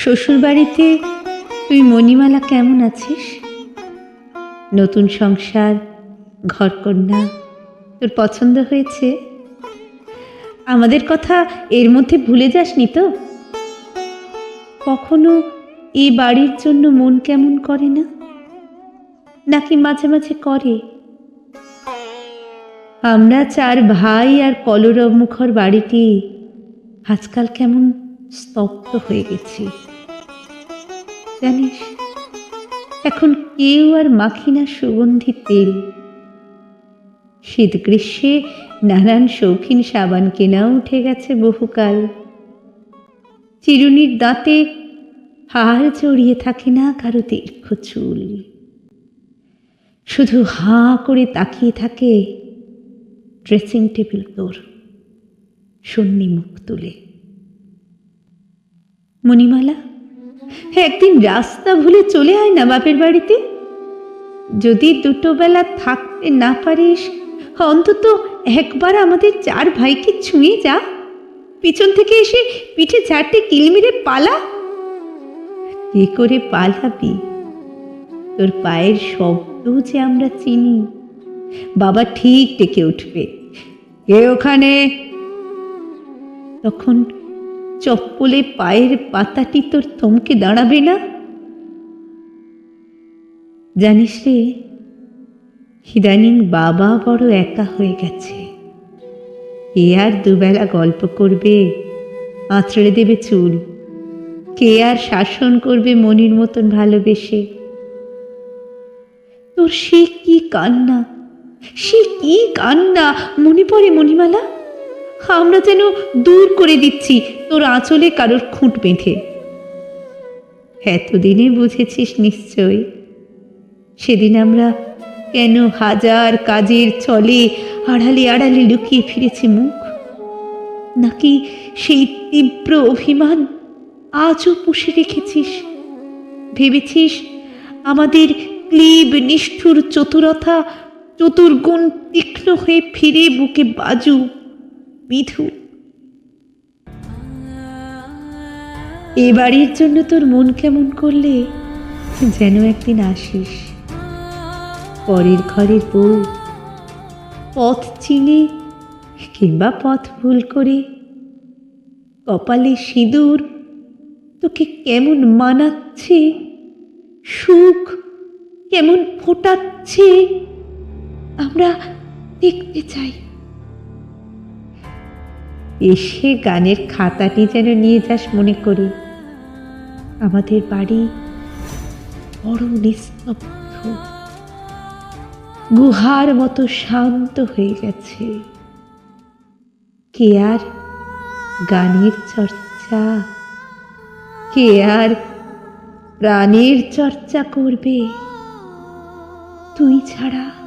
শ্বশুরবাড়িতে তুই মণিমালা কেমন আছিস? নতুন সংসার, ঘরকন্যা, তোর পছন্দ হয়েছে? আমাদের কথা এর মধ্যে ভুলে যাসনি তো? কখনো এই বাড়ির জন্য মন কেমন করে না? নাকি মাঝে মাঝে করে? আমরা চার ভাই আর কলরব মুখর বাড়িটি আজকাল কেমন স্তব্ধ হয়ে গেছি। জানিস? এখন কেউ আর মাখি না সুগন্ধি তেল। শীত গ্রীষ্মে নানান শৌখিন সাবান কেনাও উঠে গেছে বহুকাল। চিরুনির দাঁতে হাড় জড়িয়ে থাকে না কারও দীর্ঘ চুল। শুধু হাঁ করে তাকিয়ে থাকে ড্রেসিং টেবিল তোর, সন্নি মুখ তুলে। মণিমালা একদিন রাস্তা ভুলে চলে আয় না বাপের বাড়িতে। যদি দুটো বেলা থাকতে না পারিস, অন্তত একবার আমাদের চার ভাইকে ছুঁয়ে যা। পিছন থেকে এসে পিঠে ঝাড়তে কিলমিরে পালা। কি করে পালাবি? তোর পায়ের শব্দ যে আমরা চিনি। বাবা ঠিক ডেকে উঠবে। কে ওখানে? তখন চপ্পলে পায়ের পাতাটি তোর থমকে দাঁড়াবে না? জানিস রে ইদানিং বাবা বড় একা হয়ে গেছে। কে আর দুবেলা গল্প করবে, আঁচড়ে দেবে চুল। কে আর শাসন করবে মনির মতন ভালোবেসে? তোর সে কি কান্না? সে কি কান্না? মনে পড়ে মণিমালা? আমরা যেন দূর করে দিচ্ছি, তোর আঁচলে কারোর খুঁট বেঁধে। এতদিনে বুঝেছিস নিশ্চয়? সেদিন আমরা কেন হাজার কাজের চলে আড়ালে আড়ালে লুকিয়ে ফিরেছে মুখ? নাকি সেই তীব্র অভিমান আজও পুষে রেখেছিস? ভেবেছিস আমাদের ক্লিব নিষ্ঠুর চতুরতা, চতুর্গুণ তীক্ষ্ণ হয়ে ফিরে বুকে বাজু? বিধু এ বাড়ির জন্য তোর মন কেমন করলে যেন একদিন আসিস? পরের ঘরের বউ, পথ চিনে কিংবা পথ ভুল করে কপালে সিঁদুর তোকে কেমন মানাচ্ছে? সুখ কেমন ফোটাচ্ছে? আমরা দেখতে চাই। এসে গানের খাতাটি যেন নিয়ে যাস মনে করি। আমাদের বাড়ি বড় নিস্তব্ধ। গুহার মতো শান্ত হয়ে গেছে। কে আর গানের চর্চা? কে আর প্রাণের চর্চা করবে? তুই ছাড়া